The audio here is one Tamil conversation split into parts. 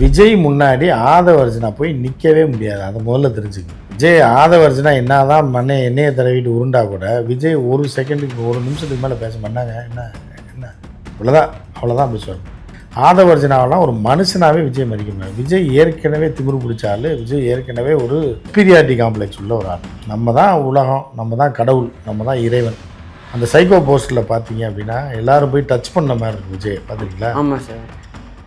விஜய் முன்னாடி ஆதவர்ஜனா போய் நிற்கவே முடியாது. அதை முதல்ல தெரிஞ்சுக்கணும். விஜய் ஆதவர்ஜனா என்னதான் மண்ணை எண்ணெயை தடவிட்டு உருண்டா கூட விஜய் ஒரு செகண்டுக்கு ஒரு நிமிஷத்துக்கு மேலே பேச மாட்டாங்க. என்ன என்ன? இவ்வளோதான் அவ்வளோதான் பேசுவார் ஆதவர்ஜனாவெல்லாம் ஒரு மனுஷனாவே விஜய் மதிக்க முடியாது. விஜய் ஏற்கனவே திமிரு பிடிச்சாலு விஜய் ஏற்கனவே ஒரு பீரியாரிட்டி காம்ப்ளெக்ஸ் உள்ள ஒரு ஆள். நம்ம தான் உலகம். நம்ம தான் கடவுள். நம்ம தான் இறைவன். அந்த சைக்கோ போஸ்ட்டில் பார்த்தீங்க அப்படின்னா எல்லோரும் போய் டச் பண்ண மாதிரி இருக்கு விஜய். பார்த்துருக்கீங்களா? ஆமாம் சார்.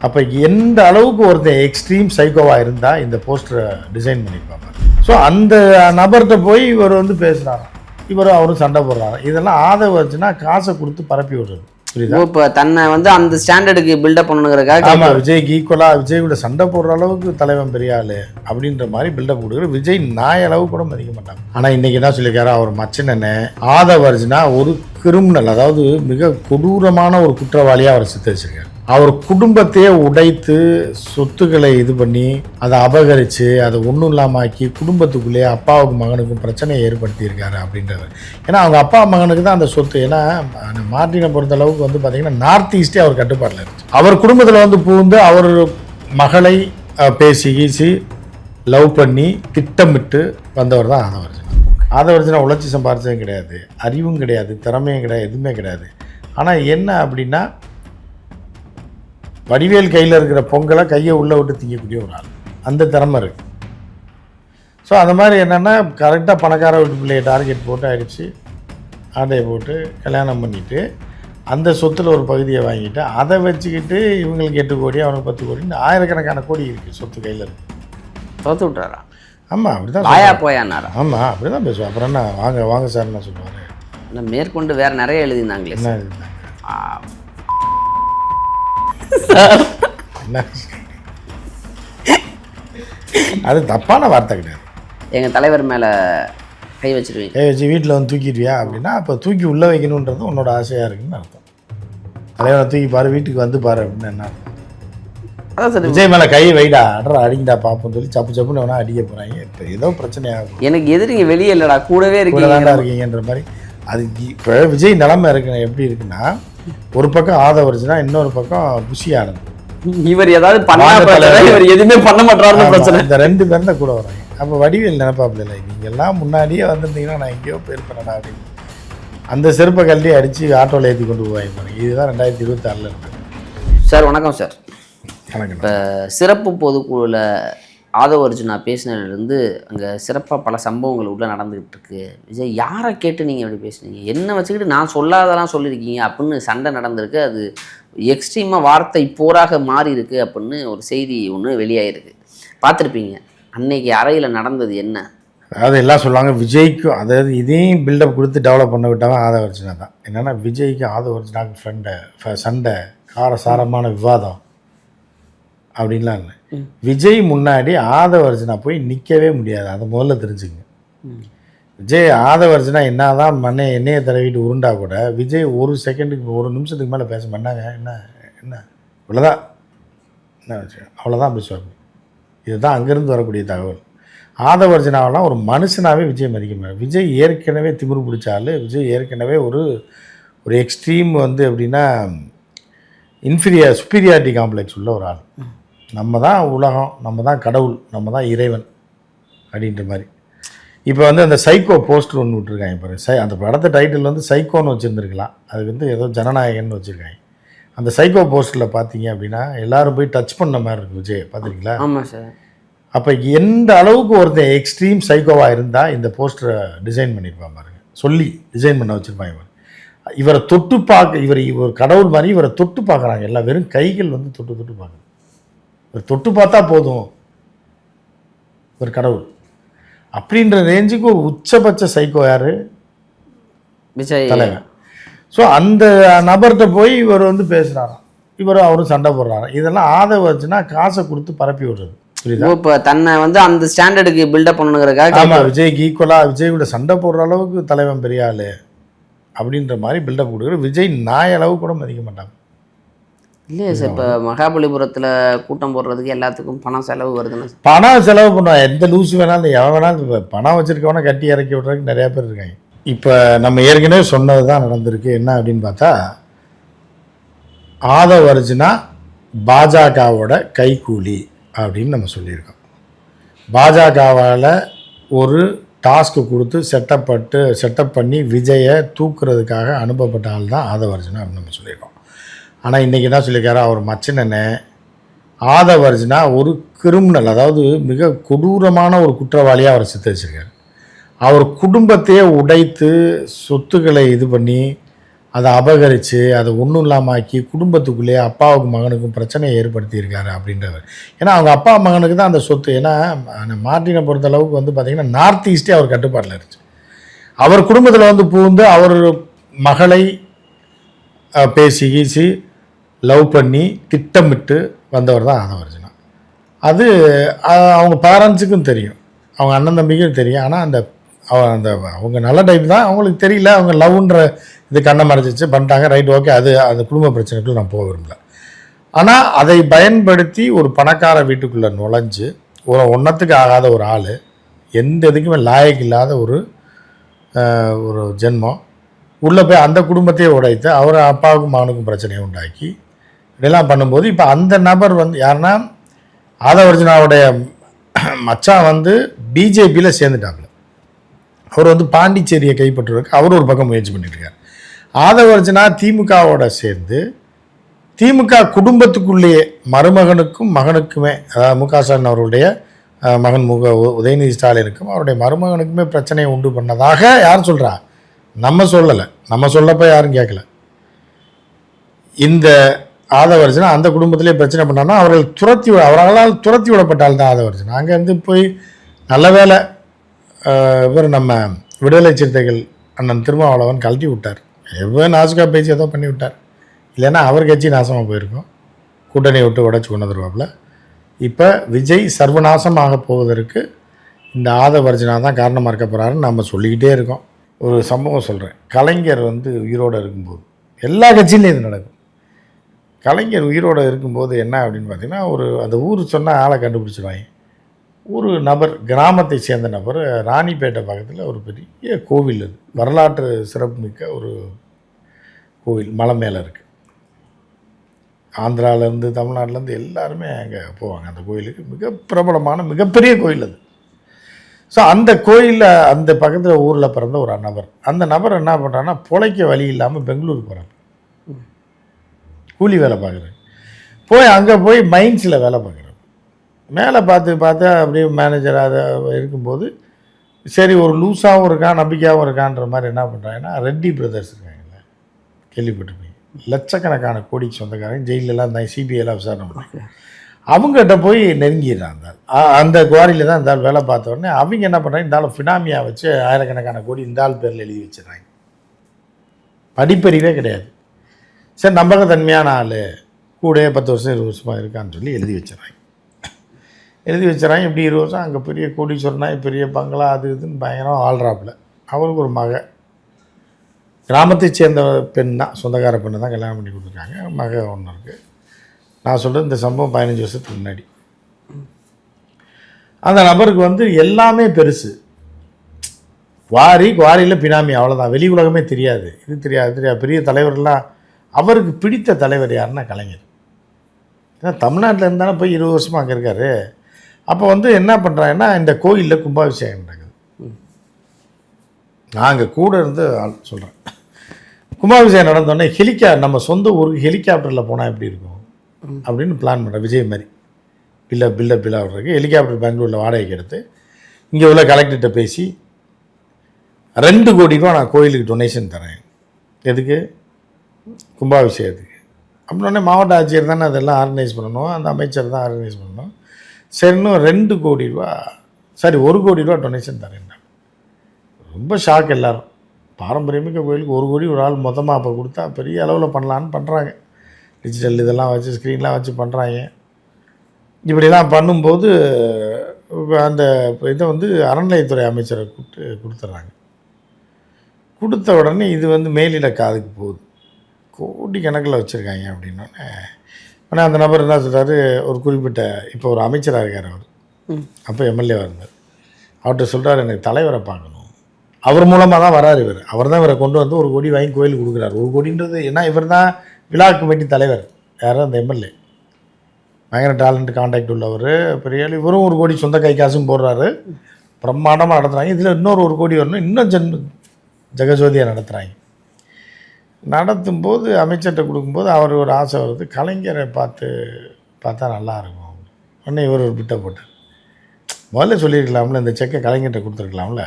அப்போ எந்த அளவுக்கு ஒருத்தன் எக்ஸ்ட்ரீம் சைக்கோவாக இருந்தால் இந்த போஸ்டரை டிசைன் பண்ணியிருப்பாங்க. ஸோ அந்த நபர்கிட்ட போய் இவர் வந்து பேசுகிறாராம் இவரும் அவரும் சண்டை போடுறாரு இதெல்லாம் ஆதரவு வச்சுன்னா காசை கொடுத்து பரப்பி விடுறது. புரியுதா? இப்போ தன்னை வந்து அந்த ஸ்டாண்டர்டுக்கு பில்டப் பண்ணணுங்கிறக்காக ஆமாம் விஜய்க்கு ஈக்குவலாக விஜய் கூட சண்டை போடுற அளவுக்கு தலைவன் பெரிய ஆளு அப்படின்ற மாதிரி பில்டப் கொடுக்குற விஜய் நாய் அளவு கூட மதிக்க மாட்டாங்க. ஆனால் இன்னைக்கு என்ன சொல்லியிருக்காரு? அவர் மச்சனன்னு ஆதவர்ஜுனா ஒரு கிரிமினல் அதாவது மிக கொடூரமான ஒரு குற்றவாளியாக அவர் சித்தரிச்சிருக்காரு. அவர் குடும்பத்தையே உடைத்து சொத்துக்களை இது பண்ணி அதை அபகரித்து அதை ஒன்றும் இல்லாமாக்கி ஆக்கி குடும்பத்துக்குள்ளேயே அப்பாவுக்கும் மகனுக்கும் பிரச்சனையை ஏற்படுத்தியிருக்காரு அப்படின்றவர். ஏன்னா அவங்க அப்பா மகனுக்கு தான் அந்த சொத்து. ஏன்னா அந்த பொறுத்த அளவுக்கு வந்து பார்த்திங்கன்னா நார்த் ஈஸ்டே அவர் கட்டுப்பாட்டில் இருந்துச்சு. அவர் குடும்பத்தில் வந்து பூந்து அவர் மகளை பேசி கீசி லவ் பண்ணி திட்டமிட்டு வந்தவர் தான் ஆதவர்ஜனா. ஆதவர்ஜனா உழைச்சி சம்பாரிச்சதும் கிடையாது. அறிவும் கிடையாது திறமையும் கிடையாது எதுவுமே கிடையாது. ஆனால் என்ன அப்படின்னா வடிவேல் கையில் இருக்கிற பொங்கலை கையை உள்ளே விட்டு திங்கக்கூடிய ஒரு ஆள். அந்த திறமை இருக்கு. ஸோ அந்த மாதிரி என்னென்னா கரெக்டாக பணக்கார வீட்டு பிள்ளைய டார்கெட் போட்டு அடித்து ஆட்டையை போட்டு கல்யாணம் பண்ணிவிட்டு அந்த சொத்தில் ஒரு பகுதியை வாங்கிட்டு அதை வச்சுக்கிட்டு இவங்களுக்கு எட்டு கோடி அவனுக்கு பத்து கோடின்னு ஆயிரக்கணக்கான கோடி இருக்குது சொத்து கையில் இருக்கு. தோத்து விட்டுறாரா? ஆமாம் அப்படி தான் வாயா போயானாரா? ஆமாம் அப்படி தான் பேசுவேன் அப்புறம் என்ன வாங்க வாங்க சார் என்ன சொல்லுவார் மேற்கொண்டு வேற நிறைய எழுதியிருந்தாங்களே என்ன சார் அது தப்பான வார்த்தை கிடையாது. எங்க தலைவர் மேல கை வச்சிருவீங்க. ஏ வச்சு வீட்டில் வந்து தூக்கிடுவியா அப்படின்னா அப்போ தூக்கி உள்ளே வைக்கணுன்றது உன்னோட ஆசையாக இருக்குன்னு அர்த்தம். தலைவனை தூக்கி பாரு வீட்டுக்கு வந்து பாரு அப்படின்னு என்ன? அதான் சார் விஜய் மேலே கை வைடா அட்ரா அடிங்கடா பார்ப்போம்னு சொல்லி சப்பு சப்புன்னு வேணா அடிக்க போகிறாங்க இப்போ ஏதோ பிரச்சனையாகும் எனக்கு எதிரிங்க வெளியே இல்லடா கூடவே கூட இருக்கீங்க இருக்கீங்கன்ற மாதிரி. அது இப்போ விஜய் நிலமை இருக்கு எப்படி இருக்குன்னா ஒரு பக்கம் ஆதவரிச்சுனா இன்னொரு பக்கம் புஷியானது இவர் ஏதாவது பண்ணா. இவர் எதுவுமே பண்ண மாட்டாருன்னு ஆமா, பிரச்சனை. இந்த ரெண்டு பேரும் தான் கூட வராங்க. அப்போ வடிவேல் நினைப்பாப்புல இல்லை நீங்க எல்லாம் முன்னாடியே வந்திருந்தீங்கன்னா நான் எங்கேயோ போயிருப்பேனடா அப்படின்னு. அந்த செருப்பை கல்வி அடித்து ஆட்டோவில் ஏற்றி கொண்டு போவாங்க பாருங்க. இதுதான் ரெண்டாயிரத்தி இருபத்தாறில் இருக்கு. சார் வணக்கம் சார். கணக்கு இப்போ சிறப்பு பொதுக்குழுவில் ஆதவ அர்ஜுனா பேசினதுலேருந்து அங்கே சிறப்பாக பல சம்பவங்கள் உள்ளே நடந்துகிட்டு இருக்கு விஜய் யாரை கேட்டு நீங்கள் இப்படி பேசுனீங்க? என்ன வச்சுக்கிட்டு நான் சொல்லாதெல்லாம் சொல்லியிருக்கீங்க அப்படின்னு சண்டை நடந்திருக்கு. அது எக்ஸ்ட்ரீமாக வார்த்தை போராக மாறி இருக்கு அப்படின்னு ஒரு செய்தி ஒன்று வெளியாயிருக்கு. பார்த்துருப்பீங்க. அன்னைக்கு அறையில் நடந்தது என்ன? அதாவது எல்லாம் சொல்லுவாங்க விஜய்க்கும் அதாவது இதையும் பில்டப் கொடுத்து டெவலப் பண்ண விட்டவன் ஆதவர்ஜனா தான். என்னென்னா விஜய்க்கு ஆதவர்ஜனாக்கு ஃப்ரெண்டை சண்டை காரசாரமான விவாதம் அப்படின்லாம் இல்லை. விஜய் முன்னாடி ஆதவர்ஜனா போய் நிற்கவே முடியாது. அதை முதல்ல தெரிஞ்சுங்க விஜய் ஆதவர்ஜனா என்னதான் மண்ணை எண்ணெயை தடவிட்டு உருண்டா கூட விஜய் ஒரு செகண்டுக்கு ஒரு நிமிஷத்துக்கு மேலே பேச மாட்டாங்க. என்ன என்ன? இவ்வளோதான் என்ன விஷயம்? அவ்வளோதான் பேசுவாங்க இதுதான் அங்கேருந்து வரக்கூடிய தகவல். ஆதவர்ஜனாவெல்லாம் ஒரு மனுஷனாவே விஜய் மதிக்க முடியாது. விஜய் ஏற்கனவே திமிரு பிடிச்ச விஜய் ஏற்கனவே ஒரு ஒரு எக்ஸ்ட்ரீம் வந்து எப்படின்னா இன்ஃபீரியர் சுப்பீரியாரிட்டி காம்ப்ளெக்ஸ் உள்ள ஒரு ஆள். நம்ம தான் உலகம் நம்ம தான் கடவுள் நம்ம தான் இறைவன் அப்படின்ற மாதிரி. இப்போ வந்து அந்த சைக்கோ போஸ்டர் ஒன்று விட்டுருக்காங்க பாரு. சை அந்த படத்தை டைட்டில் வந்து சைக்கோன்னு வச்சுருந்துருக்கலாம். அது வந்து ஏதோ ஜனநாயகன்னு வச்சுருக்காங்க. அந்த சைக்கோ போஸ்டரில் பார்த்தீங்க அப்படின்னா எல்லாரும் போய் டச் பண்ண மாதிரி இருக்கு விஜய் பார்த்துருக்கீங்களா ஆமாம் சார். அப்போ எந்த அளவுக்கு ஒருத்தன் எக்ஸ்ட்ரீம் சைக்கோவாக இருந்தால் இந்த போஸ்டரை டிசைன் பண்ணியிருப்பான் பாருங்க. சொல்லி டிசைன் பண்ண வச்சுருப்பாங்க பாருங்க. இவரை தொட்டு பார்க்க இவர் இவர் கடவுள் மாதிரி இவரை தொட்டு பார்க்குறாங்க. எல்லாம் வெறும் கைகள் வந்து தொட்டு தொட்டு பார்க்குது தொட்டு பார்த்தா போதும். ஒரு கடவுள். அப்படின்ற ரேஞ்சுக்கு ஒரு உச்சபட்ச சைக்கோ யாரு? விஜய். தலைவன். ஸோ அந்த நபர்கிட்ட போய் இவர் வந்து பேசுகிறாராம் இவரும் அவரும் சண்டை போடுறாராம். இதெல்லாம் ஆதரவு வச்சுன்னா காசை கொடுத்து பரப்பி விடுறது. புரியுதா? இப்போ தன்னை வந்து அந்த ஸ்டாண்டர்டுக்கு பில்டப் பண்ணணுங்கிறக்காக ஆமாம் விஜய்க்கு ஈக்குவலாக விஜய் கூட சண்டை போடுற அளவுக்கு தலைவன் பெரிய ஆளு. அப்படின்ற மாதிரி பில்டப் கொடுக்குற. விஜய் நாய் அளவு கூட மதிக்க மாட்டாங்க இல்லையா சார் இப்போ மகாபலிபுரத்தில் கூட்டம் போடுறதுக்கு எல்லாத்துக்கும் பணம் செலவு வருதுன்னு பணம் செலவு பண்ணுவான் எந்த லூசு வேணாலும் எவன் வேணாலும் இப்ப பணம் வச்சிருக்கவனை கட்டி இறக்கி விட்றதுக்கு நிறைய பேர் இருக்காங்க. இப்போ நம்ம ஏற்கனவே சொன்னது தான் நடந்திருக்கு. என்ன அப்படின்னு பார்த்தா ஆதவ அர்ஜுனா பாஜகவோட கைக்கூலி அப்படின்னு நம்ம சொல்லியிருக்கோம். பாஜகவால் ஒரு டாஸ்க்கு கொடுத்து செட்டப் பட்டு செட்டப் பண்ணி விஜயை தூக்குறதுக்காக அனுப்பப்பட்ட ஆள் தான் ஆதவர்ஜனா அப்படின்னு நம்ம சொல்லியிருக்கோம். ஆனால் இன்றைக்கி என்ன சொல்லியிருக்காரு அவர் மச்சினனை ஆதவர்ஜனா ஒரு கிரிமினல் அதாவது மிக கொடூரமான ஒரு குற்றவாளியாக அவர் சித்தரிச்சிருக்கார் அவர் குடும்பத்தையே உடைத்து சொத்துக்களை இது பண்ணி அதை அபகரித்து அதை ஒன்றும் இல்லாமல் ஆக்கி குடும்பத்துக்குள்ளேயே அப்பாவுக்கும் மகனுக்கும் பிரச்சனையை ஏற்படுத்தியிருக்காரு அப்படின்றவர். ஏன்னா அவங்க அப்பா மகனுக்கு தான் அந்த சொத்து. ஏன்னா மார்டினை பொறுத்தளவுக்கு பொறுத்த அளவுக்கு வந்து பார்த்திங்கன்னா நார்த் ஈஸ்டே அவர் கட்டுப்பாட்டில் இருந்துச்சு. அவர் குடும்பத்தில் வந்து பூந்து அவர் மகளை பேசி கீசி லவ் பண்ணி திட்டமிட்டு வந்தவர் தான் ஆதவர்ஜனா. அது அவங்க பேரண்ட்ஸுக்கும் தெரியும். அவங்க அண்ணன் தம்பிக்கும் தெரியும். ஆனால் அந்த அந்த அவங்க நல்ல டைப் தான். அவங்களுக்கு தெரியல. அவங்க லவ்ன்ற இது கண்ணை மறைச்சிச்சு பண்ணிட்டாங்க. ரைட் ஓகே அது அந்த குடும்ப பிரச்சனைக்குள்ள நான் போக விரும்பல. ஆனால் அதை பயன்படுத்தி ஒரு பணக்கார வீட்டுக்குள்ளே நுழைஞ்சு ஒரு ஒன்றத்துக்கு ஆகாத ஒரு ஆள் எந்த இதுக்குமே லாயக் இல்லாத ஒரு ஒரு ஜென்மம் உள்ளே போய் அந்த குடும்பத்தையே உடைத்து அவர் அப்பாவுக்கும் மகனுக்கும் பிரச்சனையை உண்டாக்கி இப்படிலாம் பண்ணும்போது இப்போ அந்த நபர் வந்து யாருன்னா ஆதவர்ஜனாவுடைய மச்சான் வந்து பிஜேபியில் சேர்ந்துட்டாப்புல. அவர் வந்து பாண்டிச்சேரியை கைப்பற்றுவதற்கு அவர் ஒரு பக்கம் முயற்சி பண்ணிட்டு ஆதவர்ஜனா திமுகவோட சேர்ந்து திமுக குடும்பத்துக்குள்ளேயே மருமகனுக்கும் மகனுக்குமே அதாவது மு க ஸ்டாலின் அவருடைய மகன் முக உதயநிதி ஸ்டாலினுக்கும் அவருடைய மருமகனுக்குமே பிரச்சனையை உண்டு பண்ணதாக யார் சொல்கிறா நம்ம சொல்லலை. நம்ம சொல்லப்போ யாரும் கேட்கல இந்த ஆதவர்ஜனா அந்த குடும்பத்திலே பிரச்சனை பண்ணான்னா அவர்கள் துரத்தி விட- அவர்களால் துரத்தி விடப்பட்டால் தான் ஆதவர்ஜனா. அங்கேருந்து போய் நல்ல வேலை இவர் நம்ம விடுதலை சிறுத்தைகள் அண்ணன் திருமாவளவன் கழட்டி விட்டார். எவ்வளோ நாசுக்கா பேசி ஏதோ பண்ணி விட்டார். இல்லைன்னா அவர் கட்சி நாசமாக போயிருக்கும். கூட்டணியை விட்டு உடச்சி கொண்டு வந்துருவாப்புல. இப்போ விஜய் சர்வநாசமாக போவதற்கு இந்த ஆதவர்ஜனா தான் காரணமாக இருக்க போகிறாருன்னு நம்ம சொல்லிக்கிட்டே இருக்கோம். ஒரு சம்பவம் சொல்கிறேன் கலைஞர் வந்து உயிரோடு இருக்கும்போது. எல்லா கட்சியிலையும் இது நடக்கும். கலைஞர் உயிரோடு இருக்கும்போது என்ன அப்படின்னு பார்த்தீங்கன்னா ஒரு அந்த ஊர் சொன்னால் ஆளை கண்டுபிடிச்சிருவாங்க. ஒரு நபர் கிராமத்தை சேர்ந்த நபர் ராணிப்பேட்டை பக்கத்தில் ஒரு பெரிய கோவில் அது. வரலாற்று சிறப்புமிக்க ஒரு கோவில் மலை மேலே இருக்குது ஆந்திராவிலேருந்து தமிழ்நாட்டிலேருந்து எல்லாருமே அங்கே போவாங்க. அந்த கோயிலுக்கு மிக பிரபலமான மிகப்பெரிய கோயில் அது. ஸோ அந்த கோயிலில் அந்த பக்கத்தில் ஊரில் பிறந்த ஒரு நபர். அந்த நபர் என்ன பண்ணுறான்னா பொழைக்க வழி இல்லாமல் பெங்களூர் போகிறாங்க கூலி வேலை பார்க்குறாரு போய் அங்கே போய் மைன்ஸில் வேலை பார்க்குறாரு மேலே பார்த்து பார்த்தா அப்படியே மேனேஜராக இருக்கும்போது சரி ஒரு லூஸாகவும் இருக்கான் நம்பிக்கையாகவும் இருக்கான்ற மாதிரி என்ன பண்ணுறாங்கன்னா ரெட்டி பிரதர்ஸ் இருக்காங்கல்ல கேள்விப்பட்டிருப்பீங்க லட்சக்கணக்கான கோடிக்கு சொந்தக்காரங்க ஜெயிலெலாம் இருந்தாங்க சிபிஐலாம் விசாரணை பண்ணாங்க. அவங்ககிட்ட போய் நெருங்கிடுறான் அந்த அந்த குவாரியில் தான் இந்த ஆள் வேலை பார்த்த உடனே அவங்க என்ன பண்ணுறாங்க இந்த ஆள் ஃபினாமியா வச்சு ஆயிரக்கணக்கான கோடி இந்த ஆள் பேரில் எழுதி வச்சிடுறாங்க. படிப்பறிவே கிடையாது. சரி நம்பகத்தன்மையான ஆள். கூட பத்து வருஷம் இருபது வருஷமாக இருக்கான்னு சொல்லி எழுதி வச்சிடறாங்க. எழுதி வச்சிடறாங்க. இப்படி இருபது வருஷம் அங்கே பெரிய கோடீஸ்வரனாய் பெரிய பங்களா அது இதுன்னு பயங்கரம் ஆள்றாப்புல. அவருக்கு ஒரு மக. கிராமத்தை சேர்ந்த பெண் தான் சொந்தக்கார பெண்ணு தான் கல்யாணம் பண்ணி கொடுத்துருக்காங்க. மக ஒன்று இருக்குது நான் சொல்கிறது இந்த சம்பவம் பதினஞ்சு வருஷத்துக்கு முன்னாடி. அந்த நபருக்கு வந்து எல்லாமே பெருசு. குவாரி குவாரியில் பினாமி அவ்வளோதான் வெளி உலகமே தெரியாது. இது தெரியாது தெரியாது. பெரிய தலைவர்கள்லாம் அவருக்கு பிடித்த தலைவர் யாருன்னா கலைஞர். ஏன்னா தமிழ்நாட்டில் இருந்தாலும் போய் இருபது வருஷமாக அங்கே இருக்காரு. அப்போ வந்து என்ன பண்ணுறாங்கன்னா இந்த கோயிலில் கும்பாபிஷேகம் நடக்குது. நாங்கள் கூட இருந்து ஆள் சொல்கிறேன் கும்பாபிஷேகம் நடந்தோடனே ஹெலிகா நம்ம சொந்த ஊருக்கு ஹெலிகாப்டரில் போனால் எப்படி இருக்கும்? அப்படின்னு பிளான் பண்ணுறேன் விஜய் மாதிரி. பில்ல பில்ல பில்லா விட்றதுக்கு ஹெலிகாப்டர் பெங்களூரில் வாடகைக்கு எடுத்து இங்கே உள்ள கலெக்டர்கிட்ட பேசி ரெண்டு கோடி ரூபா நான் கோயிலுக்கு டொனேஷன் தரேன். எதுக்கு? கும்பாபிஷேகத்துக்கு. அப்படின்னே மாவட்ட ஆட்சியர் தானே அதெல்லாம் ஆர்கனைஸ் பண்ணணும். அந்த அமைச்சர் தான் ஆர்கனைஸ் பண்ணணும். சரி இன்னும் ரெண்டு கோடி ரூபா சரி ஒரு கோடி ரூபா டொனேஷன் தரேன் ரொம்ப ஷாக் எல்லோரும். பாரம்பரியமிக்க கோயிலுக்கு ஒரு கோடி ஒரு ஆள் மொத்தமாக அப்போ கொடுத்தா பெரிய அளவில் பண்ணலான்னு பண்ணுறாங்க டிஜிட்டல் இதெல்லாம் வச்சு ஸ்க்ரீன்லாம் வச்சு பண்ணுறாங்க இப்படிலாம் பண்ணும்போது அந்த இதை வந்து அறநிலையத்துறை அமைச்சரை கூப்பிட்டு கொடுத்துட்றாங்க. கொடுத்த உடனே இது வந்து மேலிட காதுக்கு போகுது. கோடி கணக்கில் வச்சுருக்காங்க அப்படின்னோடனே உடனே அந்த நபர் என்ன சொல்றாரு? ஒரு குறிப்பிட்ட இப்போ ஒரு அமைச்சராக இருக்கார் அவர். அப்போ எம்எல்ஏவாக இருந்தார். அவர்கிட்ட சொல்கிறார் எனக்கு தலைவரை பார்க்கணும். அவர் மூலமாக தான் வராரு இவர். அவர் தான் இவரை கொண்டு வந்து ஒரு கோடி வாங்கி கோயிலுக்கு கொடுக்குறாரு. ஒரு கோடின்றது ஏன்னா இவர் தான் விழா கமிட்டி தலைவர். யாரும் அந்த எம்எல்ஏ பயங்கர டேலண்ட் காண்டாக்ட் உள்ளவர். பெரிய. இவரும் ஒரு கோடி சொந்த கை காசும் போடுறாரு. பிரம்மாண்டமாக நடத்துகிறாங்க இதில் இன்னொரு ஒரு கோடி வரணும். இன்னும் ஜென் ஜெகஜோதியாக நடத்துகிறாங்க நடத்தும்போது அமைச்சர்கிட்ட கொடுக்கும்போது அவர் ஒரு ஆசை வருது. கலைஞரை பார்த்து பார்த்தா நல்லா இருக்கும். உடனே இவர் ஒரு பிட்டை போட்டார். முதல்ல சொல்லியிருக்கலாம்ல இந்த செக்கை கலைஞர்கிட்ட கொடுத்துருக்கலாம்ல.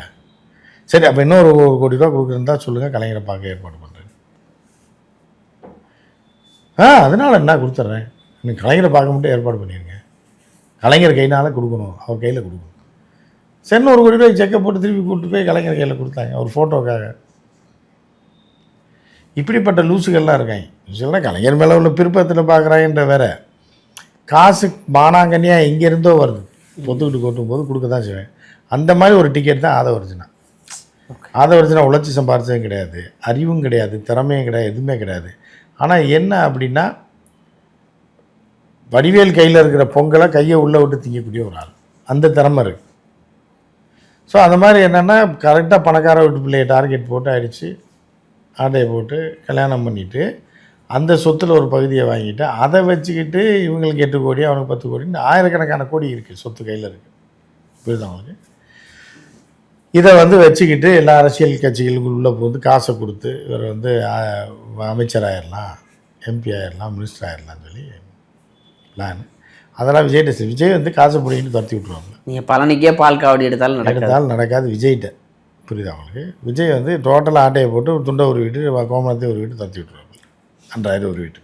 சரி அப்போ இன்னொரு ஒரு கோடி ரூபா கொடுக்குறதா சொல்லுங்கள் கலைஞரை பார்க்க ஏற்பாடு பண்ணுறேன் ஆ அதனால் என்ன கொடுத்துட்றேன். நீங்கள் கலைஞரை பார்க்க மட்டும் ஏற்பாடு பண்ணிடுங்க கலைஞர் கையினால கொடுக்கணும் அவர் கையில் கொடுக்கணும். சரி ஒரு கோடி ரூபாய் செக்கை போட்டு திருப்பி கூப்பிட்டு போய் கலைஞர் கையில் கொடுத்தாங்க ஒரு ஃபோட்டோக்காக இப்படிப்பட்ட லூசுகள்லாம் இருக்காங்க லூசுகள்லாம் கலைஞர் மேலே உள்ள பிற்பத்தில் பார்க்குறாங்கன்ற வேற. காசு மானாங்கன்னியாக எங்கேருந்தோ வருது. பொத்துக்கிட்டு கொட்டும் போது கொடுக்க தான் செய்வேன். அந்த மாதிரி ஒரு டிக்கெட் தான் ஆதவர்ஜினா ஆதவர்ஜினா உழைச்சி சம்பாரிச்சதும் கிடையாது. அறிவும் கிடையாது திறமையும் கிடையாது எதுவுமே கிடையாது. ஆனால் என்ன அப்படின்னா வடிவேல் கையில் இருக்கிற பொங்கலை கையை உள்ளே விட்டு திங்கக்கூடிய ஒரு ஆள். அந்த திறமை இருக்குது ஸோ அந்த மாதிரி என்னென்னா கரெக்டாக பணக்கார வீட்டு பிள்ளையை டார்கெட் போட்டு அடித்து ஆட்டையை போட்டு கல்யாணம் பண்ணிவிட்டு அந்த சொத்தில் ஒரு பகுதியை வாங்கிட்டு அதை வச்சுக்கிட்டு இவங்களுக்கு எட்டு கோடி அவனுக்கு பத்து கோடின்னு ஆயிரக்கணக்கான கோடி இருக்குது சொத்து கையில் இருக்குது புரியுதா அவங்களுக்கு இதை வந்து வச்சுக்கிட்டு எல்லா அரசியல் கட்சிகளுக்கு உள்ளே போந்து காசை கொடுத்து இவர் வந்து அமைச்சர் ஆயிடலாம் எம்பி ஆயிடலாம் மினிஸ்டர் ஆயிடலாம்னு சொல்லி பிளான் அதெல்லாம் விஜய்கிட்ட விஜய் வந்து காசை பிடிக்கிட்டு துரத்தி விட்ருவாங்க நீங்கள் பழனிக்கே பால் காவடி எடுத்தாலும் நடக்காது. எடுத்தாலும் நடக்காது. விஜய்கிட்ட. புரியுதா அவங்களுக்கு விஜய் வந்து டோட்டலாக ஆட்டையை போட்டு துண்டை ஒரு வீட்டு கோமணத்தை ஒரு வீட்டு தத்தி விட்ருவாங்க அன்றாயிரம் ஒரு வீட்டு.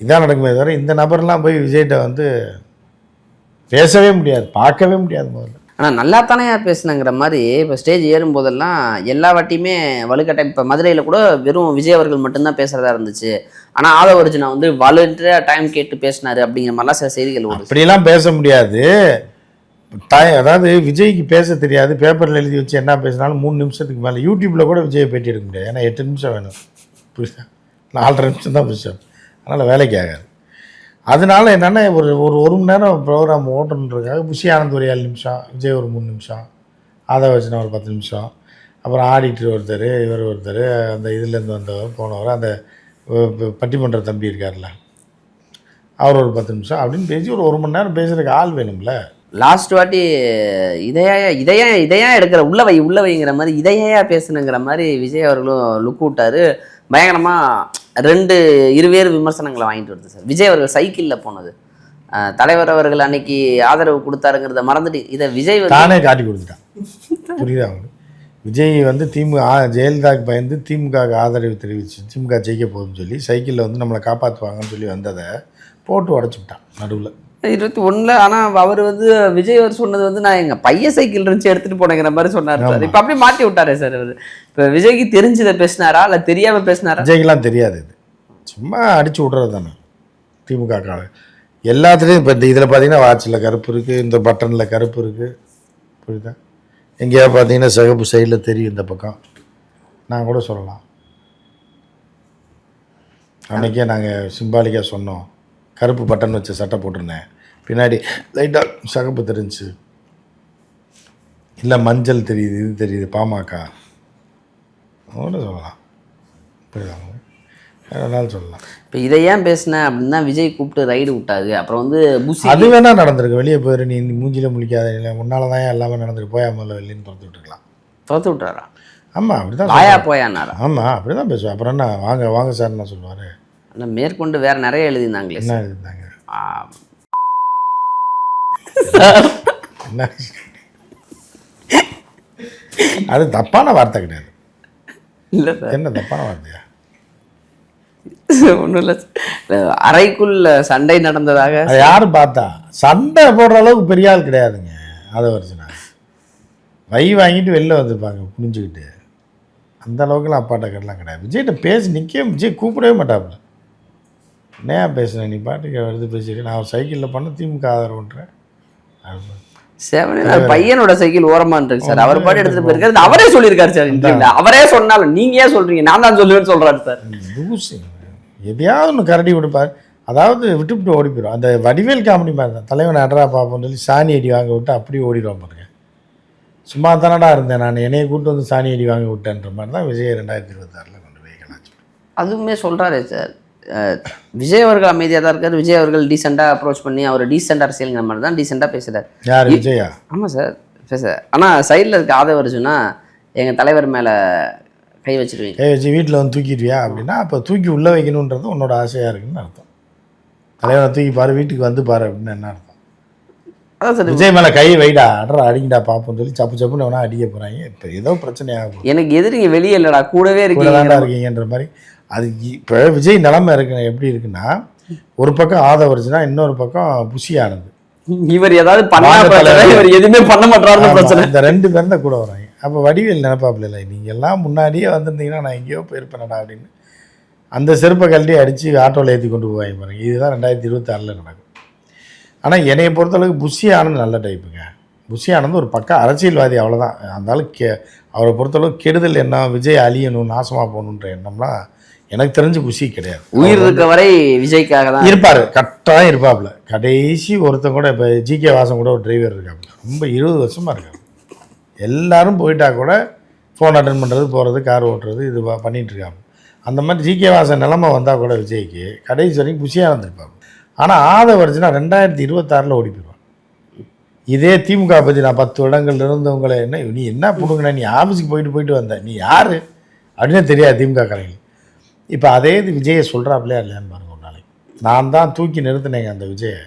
இதான் நடக்குமே தவிர இந்த நபர்லாம் போய் விஜய்கிட்ட வந்து பேசவே முடியாது பார்க்கவே முடியாது முதல்ல. ஆனால் நல்லா தானே பேசுனங்கிற மாதிரி இப்போ ஸ்டேஜ் ஏறும்போதெல்லாம் எல்லா வாட்டியுமே வலுக்கட்டாயம் இப்போ மதுரையில் கூட வெறும் விஜய் அவர்கள் மட்டும்தான் பேசுகிறதா இருந்துச்சு. ஆனால் ஆதவ ஒரிஜினா வந்து வலுன்ற டைம் கேட்டு பேசினாரு அப்படிங்கிற மாதிரிலாம் சில செய்திகள் அப்படிலாம் பேச முடியாது. டைம் அதாவது விஜய்க்கு பேச தெரியாது பேப்பரில் எழுதி வச்சு என்ன பேசினாலும் மூணு நிமிஷத்துக்கு மேலே யூடியூப்பில் கூட விஜயை பேட்டி எடுக்க முடியாது. ஏன்னா எட்டு நிமிஷம் வேணும். புரியுதா? நாலரை நிமிஷம் தான் விஷயம் அதனால் வேலைக்கு ஆகாது. அதனால என்னென்னா ஒரு ஒரு ஒரு மணி நேரம் ப்ரோக்ராம் ஓட்டணுன்றதுக்காக புஷி ஆனந்த் ஒரு ஏழு நிமிஷம் விஜய் ஒரு மூணு நிமிஷம் அதை வச்சுனா ஒரு பத்து நிமிஷம் அப்புறம் ஆடிட்டர் ஒருத்தர் இவர் ஒருத்தர் அந்த இதுலேருந்து வந்தவர் போனவர் அந்த பட்டிமன்ற தம்பி இருக்கார்ல அவர் ஒரு பத்து நிமிஷம் அப்படின்னு பேசி ஒரு ஒரு மணி நேரம் பேசுகிறதுக்கு ஆள் வேணும்ல. லாஸ்ட் வாட்டி இதையா இதையா இதையா எடுக்கிற உள்ள வை உள்ள வைங்கிற மாதிரி இதையா பேசணுங்கிற மாதிரி விஜய் அவர்களும் லுக் விட்டாரு. பயங்கரமாக ரெண்டு இருவேறு விமர்சனங்களை வாங்கிட்டு வருது சார். விஜய் அவர்கள் சைக்கிளில் போனது. தலைவர் அவர்கள் அன்னைக்கு ஆதரவு கொடுத்தாருங்கிறத மறந்துட்டு இதை விஜய் தானே காட்டி கொடுத்துட்டான். புரியுதா விஜய் வந்து திமுக ஜெயலலிதாவுக்கு பயந்து திமுகவுக்கு ஆதரவு தெரிவிச்சு திமுக ஜெயிக்க போகுதுன்னு சொல்லி சைக்கிளில் வந்து நம்மளை காப்பாற்றுவாங்கன்னு சொல்லி வந்ததை போட்டு உடச்சி விட்டான் நடுவில். இருபத்தி ஒண்ணுல ஆனா அவர் வந்து விஜய் அவர் சொன்னது வந்து நான் எங்க பையன் சைக்கிள் இருந்துச்சு எடுத்துட்டு போனேங்கிற மாதிரி சொன்னாரு சார். இப்ப அப்படியே மாட்டி விட்டாரே சார் அவர். இப்ப விஜய்க்கு தெரிஞ்சதை பேசினாரா இல்ல தெரியாம பேசினாரா? விஜய்க்கெல்லாம் தெரியாது இது. சும்மா அடிச்சு விட்றது தானே திமுக கால எல்லாத்துலேயும் இப்போ இந்த இதில் பார்த்தீங்கன்னா வாட்சில் கருப்பு இருக்குது இந்த பட்டனில் கருப்பு இருக்குது புரியுதா? எங்கேயாவது பார்த்தீங்கன்னா சிகப்பு சைடில் தெரியும் இந்த பக்கம். நான் கூட சொல்லலாம். அன்றைக்கே நாங்கள் சிம்பாலிக்காக சொன்னோம். கருப்பு பட்டன் வச்ச சட்டை போட்டிருந்தேன். பின்னாடி லைட்டாக சிகப்பு தெரிஞ்சுச்சு இல்லை மஞ்சள் தெரியுது இது தெரியுது பாமக. கூட சொல்லலாம். புரியுதா? வேணாலும் சொல்லலாம். இப்ப இதை ஏன் பேசினேன் அப்படின்னா விஜய் கூப்பிட்டு ரைடு விட்டாரு. அப்புறம் வந்து புசி அது வேணா நடந்திருக்கு. வெளியே போயிரு நீ மூஞ்சில முழிக்காத இல்லை முன்னால தான் எல்லாமே நடந்திருக்கு? போயா முதல்ல வெளியின்னு திறந்து விட்டுருக்கலாம். தோத்து விட்டாரா? ஆமாம் அப்படி தான் வாயா போயானாரா? ஆமாம் அப்படி தான் பேசுவேன் அப்புறம் என்ன வாங்க வாங்க சார் என்ன சொல்லுவார்? ஆனா மேற்கொண்டு வேற நிறைய எழுதியிருந்தாங்களே என்ன ஆ, என்ன? அது தப்பான வார்த்தை கிடையாது. இல்ல சார். என்ன தப்பான வார்த்தையா? ஒன்றும் இல்லை அறைக்குள்ள சண்டை நடந்ததாக அது யார் பார்த்தா? சண்டை போடுற அளவுக்கு பெரிய ஆள் கிடையாதுங்க அதை வச்சுனா வை வாங்கிட்டு வெளில வந்திருப்பாங்க புரிஞ்சுக்கிட்டு. அந்த அளவுக்குலாம் அப்பாட்ட கட்டலாம் கிடையாது. விஜய்கிட்ட பேசி நிற்க விஜய் கூப்பிடவே மாட்டாப்புல. என்னையா பேசுனேன் நீ பாட்டுக்கு வருது பேசிட்டு. நான் சைக்கிளில் பண்ண திமுக ஆதரவுன்றேன். செவனே பையனோட சைக்கிள் ஓரமா இருக்கு சார். அவர் பாட்டு எடுத்துட்டு போயிருக்காரு. அவரே சொல்லியிருக்காரு சார் இன்டர்வியூல அவரே சொன்னாலும் நீங்க ஏன் சொல்றீங்க? நான் தான் சொல்லுவேன்னு சொல்றாரு சார். லூசு. எதையாவது ஒன்று கரடி விடுப்பார் அதாவது விட்டு விட்டு ஓடி போயிடும் அந்த வடிவேல் காமெடி மாதிரி தான். தலைவன் அட்ரா பார்ப்போம்னு சொல்லி சாணி அடி வாங்க விட்டு அப்படியே ஓடிடுவான் பாருங்க. சும்மா தானடா இருந்தேன் நான். என்னைய கூட்டு வந்து சாணி அடி வாங்க விட்டேன்ற மாதிரி தான் விஜய் ரெண்டாயிரத்தி இருபத்தாறில் கொண்டு போய் கலாச்சி அதுவுமே சொல்றாரே சார். விஜய் அவர்கள் அமைதியாக தான் இருக்கார். விஜய் அவர்கள் டீசெண்டாக அப்ரோச் பண்ணி அவர் டீசெண்ட் அரசியலுங்கிற மாதிரி தான் டீசெண்டாக பேசுகிறார் யார் விஜயா? ஆமாம் சார் பேச ஆனால் சைடில் இருக்க ஆதவ அர்ஜுனா எங்கள் தலைவர் மேலே கை வச்சிருவீங்க. கை வச்சு வீட்டில் வந்து தூக்கிடுவியா அப்படின்னா அப்போ தூக்கி உள்ளே வைக்கணுன்றது உன்னோட ஆசையாக இருக்குன்னு அர்த்தம். தலைவனை தூக்கி பாரு வீட்டுக்கு வந்து பாரு அப்படின்னு என்ன அர்த்தம்? அதான் சார் விஜய் மேலே கை வைடா அட்ரா அடிங்கடா பார்ப்போம்னு சொல்லி சப்பு சப்புன்னு வேணா அடிக்க போகிறாங்க இப்போ ஏதோ பிரச்சனையாக போகுது. எனக்கு எதிரிங்க வெளியே இல்லைடா கூடவே கூட இருக்கீங்க இருக்கீங்கன்ற மாதிரி. அது இப்போ விஜய் நிலைமை இருக்கு எப்படி இருக்குன்னா ஒரு பக்கம் ஆதவர்ஜுனா இன்னொரு பக்கம் புஷி ஆனது இவர் ஏதாவது. இவர் எதுவுமே பண்ண பிரச்சனை. இந்த ரெண்டு பேரும் தான் கூட வராங்க அப்போ வடிவேல் நினைப்பாப்புல இல்லை நீங்கள் எல்லாம் முன்னாடியே வந்திருந்தீங்கன்னா நான் எங்கேயோ போயிருப்பேனடா அப்படின்னு. அந்த செருப்பை கழட்டி அடித்து ஆட்டோவில் ஏற்றி கொண்டு போவாங்க பாருங்க. இதுதான் ரெண்டாயிரத்தி இருபத்தாறில் நடக்கும். ஆனால் என்னைய பொறுத்தளவுக்கு புஷி ஆனந்த் நல்ல டைப்புங்க புஷி ஆனந்த் ஒரு பக்க அரசியல்வாதி அவ்வளோதான் அதனால கே அவரை பொறுத்தளவுக்கு கெடுதல் என்ன விஜய் அழியணும் நாசமாக போகணுன்ற எண்ணம்லாம் எனக்கு தெரிஞ்சு புஷி கிடையாது. உயிர் இருக்க வரை விஜய்க்காக தான் இருப்பார் கரெக்டாக இருப்பாப்புல. கடைசி ஒருத்தன் கூட இப்போ ஜிகே வாசன் கூட ஒரு டிரைவர் இருக்காப்புல. ரொம்ப இருபது வருஷமாக இருக்காரு. எல்லாரும் போயிட்டா கூட ஃபோன் அட்டன் பண்ணுறது போகிறது கார் ஓட்டுறது இது ப- பண்ணிட்டு இருக்காங்க. அந்த மாதிரி ஜிகே வாசன் நிலமை வந்தால் கூட விஜய்க்கு கடைசி வரைக்கும் குஷியாக இருந்திருப்பாங்க. ஆனால் ஆதவர்ஜுனா ரெண்டாயிரத்தி இருபத்தாறில் ஓடி போயிடுவான். இதே திமுக பற்றி நான் பத்து இடங்கள்ல இருந்தவங்களை என்ன நீ என்ன பிடுங்கின? நீ ஆஃபீஸுக்கு போயிட்டு போயிட்டு வந்த. நீ யார்? அப்படின்னு தெரியாது திமுக காரங்களுக்கு இப்போ அதே இது விஜயை சொல்கிறாப்லையா இல்லையான்னு பாருங்க ஒரு நாளைக்கு. நான் தான் தூக்கி நிறுத்தினேங்க அந்த விஜயை.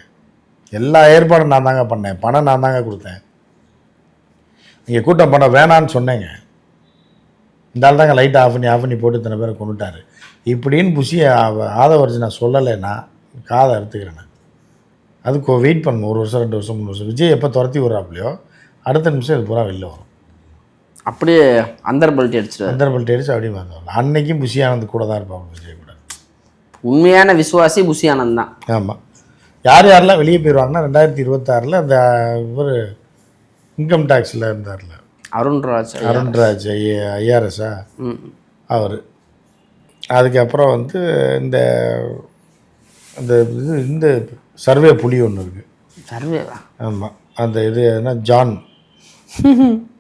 எல்லா ஏற்பாடும் நான் தாங்க பண்ணேன். பணம் நான் தாங்க கொடுத்தேன். நீங்கள் கூட்டம் பண்ண வேணான்னு சொன்னேங்க. இந்த ஆள் தாங்க லைட் ஆஃப் பண்ணி ஆஃப் பண்ணி போட்டு இத்தனை பேரை கொண்டுட்டார் இப்படின்னு புஷி ஆதவர்ஜி நான். சொல்லலைன்னா காதை அறுத்துக்கிறேன் அதுக்கு வெயிட் பண்ணணும் ஒரு வருஷம் ரெண்டு வருஷம் மூணு வருஷம். விஜய் எப்போ துரத்தி விட்றாப்புலையோ அடுத்த நிமிஷம் இது பூரா வெளில வரும். அப்படியே அந்தர் பல்ட்டி அடிச்சிருவாரு சந்தர்பல் டெரிச்சு அப்படியே வந்தவங்க. அன்னைக்கும் புஷி ஆனந்த் கூட தான் இருப்பாங்க விஜய் கூட. உண்மையான விசுவாசி புஷி ஆனந்த் தான். ஆமாம் யார் யாரெல்லாம் வெளியே போயிடுவாங்கன்னா ரெண்டாயிரத்தி இருபத்தாறில் அந்த இவர் இன்கம் டேக்ஸில் இருந்தார்ல. அருண்ராஜ் அருண்ராஜ் ஐ ஐஆர்எஸ்ஸா அவர். அதுக்கப்புறம் வந்து இந்த இந்த இது இந்த சர்வே புலி ஒன்று இருக்குது சர்வேவா? ஆமாம் அந்த இது என்ன ஜான்.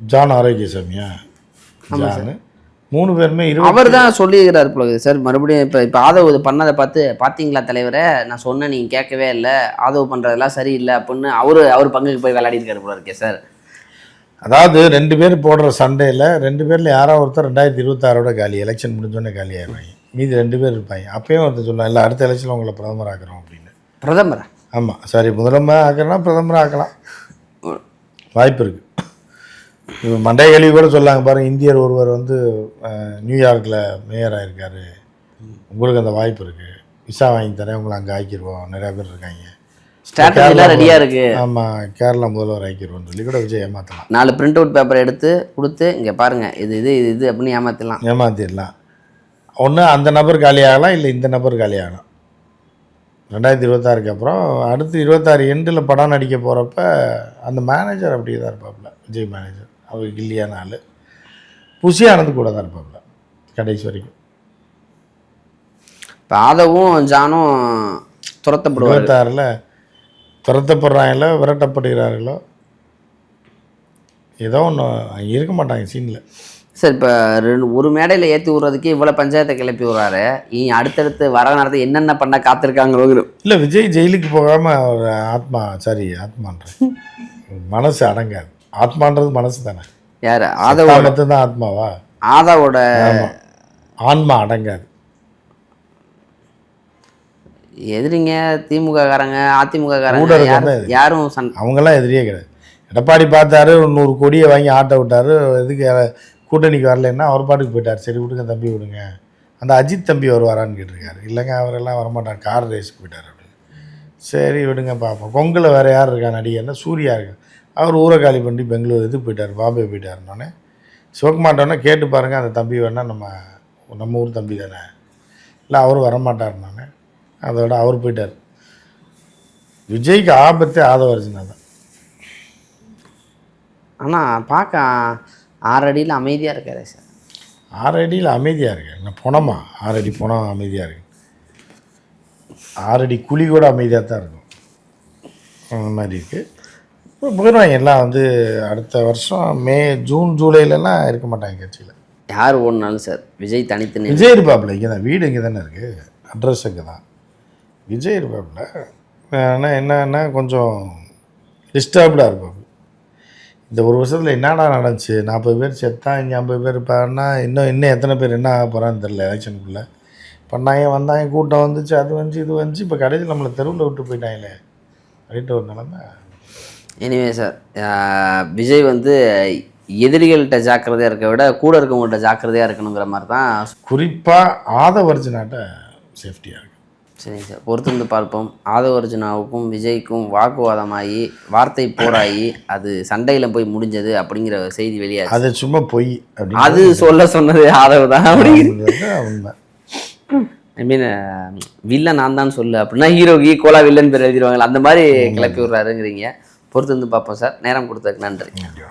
John ஆரோக்கியசாமியா John. மூணு பேருமே அவர் தான் சொல்லியிருக்கிறார் போல சார். மறுபடியும் இப்போ இப்போ ஆதவ் இது பண்ணதை பார்த்து பார்த்தீங்களா தலைவரே? நான் சொன்னேன் நீங்கள் கேட்கவே இல்லை. ஆதவ் பண்ணுறதெல்லாம் சரியில்லை அப்படின்னு அவர் அவர் பங்குக்கு போய் விளையாடி இருக்காரு போல இருக்கே சார். அதாவது ரெண்டு பேர் போடுற சண்டையில் ரெண்டு பேரில் யாரோ ஒருத்தர் ரெண்டாயிரத்தி இருபத்தாறோட காலி எலெக்ஷன் முடிஞ்சோடனே காலி ஆயிடுவாங்க மீதி ரெண்டு பேர் இருப்பாங்க. அப்பயும் ஒருத்தர் சொல்லுவாங்க இல்லை அடுத்த எலெக்ஷனில் உங்களை பிரதமர் ஆக்குறோம் அப்படின்னு. பிரதமரா? ஆமாம் சரி முதலமைச்சர் ஆக்கலாம் பிரதமர் ஆக்கலாம். வாய்ப்பு இருக்குது மண்டை கழிவு கூட சொல்லாங்க. பாருங்க இந்தியர் ஒருவர் வந்து நியூயார்க்கில் மேயர் ஆயிருக்காரு. உங்களுக்கு அந்த வாய்ப்பு இருக்குது விசா வாங்கி தரேன் உங்களை அங்கே ஆக்கிடுவோம் நிறையா பேர் இருக்காங்க. ஸ்ட்ராட்டஜிலாம் ரெடியாக இருக்கு. ஆமாம் கேரளா முதல்வர் ஆக்கிடுவோம்னு சொல்லி கூட விஜய் ஏமாற்றலாம் நாலு பிரிண்ட் அவுட் பேப்பர் எடுத்து கொடுத்து இங்கே பாருங்க இது இது இது இது அப்படின்னு ஏமாத்திடலாம். ஏமாத்திடலாம். ஒன்று அந்த நபர் காலியாகலாம் இல்லை இந்த நபர் காலியாகலாம் ரெண்டாயிரத்தி இருபத்தாறுக்கு அப்புறம் அடுத்து இருபத்தாறு எண்டில் படம் நடிக்க போகிறப்ப அந்த மேனேஜர் அப்படியே தான் இருப்பாப்புல விஜய் மேனேஜர் அவர் கில்லியான ஆள் புஷி கூட தான் இருப்பாப்புல கடைசி வரைக்கும். ஆதவும் ஜானும் துரத்தப்படுவார். இருபத்தாறில் துரத்தப்படுறாங்களோ விரட்டப்படுகிறார்களோ ஏதோ ஒன்று இருக்க மாட்டாங்க சீனில் சார் இப்போ ரெண்டு ஒரு மேடையில் ஏற்றி விட்றதுக்கு இவ்வளோ பஞ்சாயத்தை கிளப்பி விட்றாரு. இனி அடுத்தடுத்து வர நேரத்தை என்னென்ன பண்ண காத்திருக்காங்களோ இல்லை விஜய் ஜெயிலுக்கு போகாமல் ஒரு ஆத்மா சாரி ஆத்மான்றேன் மனசு அடங்காது. ஆத்மான்றது மனசு தானே? யார்? ஆதவ மட்டும் தான் ஆத்மாவா? ஆதாவோட ஆன்மா அடங்காது. எதிரிங்க திமுக காரங்க அதிமுக காரங்க யாரும் அவங்கெல்லாம் எதிரியே கிடையாது. எடப்பாடி பார்த்தாரு நூறு கோடியை வாங்கி ஆட்டை விட்டாரு எதுக்கு கூட்டணிக்கு வரலைன்னா அவர் பாட்டுக்கு போயிட்டார். சரி விடுங்க தம்பி விடுங்க. அந்த அஜித் தம்பி வருவாரான்னு கேட்டிருக்காரு. இல்லைங்க அவரெல்லாம் வரமாட்டார். கார் ரேஸுக்கு போயிட்டார் அப்படின்னு சரி விடுங்க பார்ப்போம் கொங்கில் வேறு யார் இருக்கா நடிகர்னா? சூர்யா இருக்கு. அவர் ஊரை காலி பண்ணி பெங்களூர் இது போயிட்டார்? பாம்பே போயிட்டாருன்னொன்னே சிவகுமார்ட்டோன்னே கேட்டு பாருங்கள் அந்த தம்பி வேணால் நம்ம நம்ம ஊர் தம்பி தானே. இல்லை அவர் வரமாட்டாருனானே அதோட அவர் போயிட்டார். விஜய்க்கு ஆபத்தே ஆதவர்ஜினா தான். ஆனால் பார்க்க ஆறு அடியில் அமைதியாக இருக்காரு சார். ஆறு அடியில் அமைதியாக இருக்கு. என்ன புணமா? ஆறு அடி புணம் அமைதியாக இருக்கு. ஆறு அடி குழி கூட அமைதியாக தான் இருக்கும். அந்த மாதிரி இருக்குது போயிடுவாங்க எல்லாம் வந்து அடுத்த வருஷம் மே ஜூன் ஜூலைலலாம் இருக்க மாட்டாங்க கட்சியில். யார் ஓடினாலும் சார் விஜய் தனித்து நின்று. விஜய் இருப்பாப்புல இங்கே தான் வீடு இங்கே தானே இருக்குது அட்ரஸ் இங்கே தான். விஜய் இருப்பாப்புல ஆனால் என்னன்னா கொஞ்சம் டிஸ்டர்ப்டாக இருப்பாப்புல இந்த ஒரு வருஷத்தில் என்னடா நடந்துச்சு? நாற்பது பேர் செத்தா இங்கே ஐம்பது பேர் இருப்பாருன்னா இன்னும் இன்னும் எத்தனை பேர் என்ன ஆக போகிறான்னு தெரில எலெக்ஷனுக்குள்ளே பண்ணாங்க வந்தாங்க கூட்டம் வந்துச்சு அது வந்துச்சு இது வந்துச்சு. இப்போ கடைசியில் நம்மளை தெருவில் விட்டு போயிட்டாங்களே அப்படின்ட்டு ஒரு நிலமை. எனிவே சார் விஜய் வந்து எதிரிகள்கிட்ட ஜாக்கிரதையாக இருக்க விட கூட இருக்கவங்கள்ட்ட ஜாக்கிரதையாக இருக்கணுங்கிற மாதிரி தான் குறிப்பாக ஆதவர்ஜினாட்ட சேஃப்டியாக இருக்கு. சரிங்க சார் பொறுத்திருந்து பார்ப்போம். ஆதவ அர்ஜுனாவுக்கும் விஜய்க்கும் வாக்குவாதமாகி வார்த்தை போராகி அது சண்டையில் போய் முடிஞ்சது அப்படிங்கிற செய்தி வெளியாச்சு. அது சும்மா பொய் அது சொல்ல சொன்னது ஆதவ தான். அப்படிங்கிற அப்படிங்கிறது ஐ மீன் வில்லன் நான் தான் சொல்லு அப்படின்னா ஹீரோக்கு ஈக்குவலாக வில்லன் பேர் எழுதிடுவாங்களா அந்த மாதிரி கிளப்பி விட்றாருங்கிறீங்க. பொறுத்து வந்து பார்ப்போம் சார். நேரம் கொடுத்ததுக்கு நன்றி. நன்றி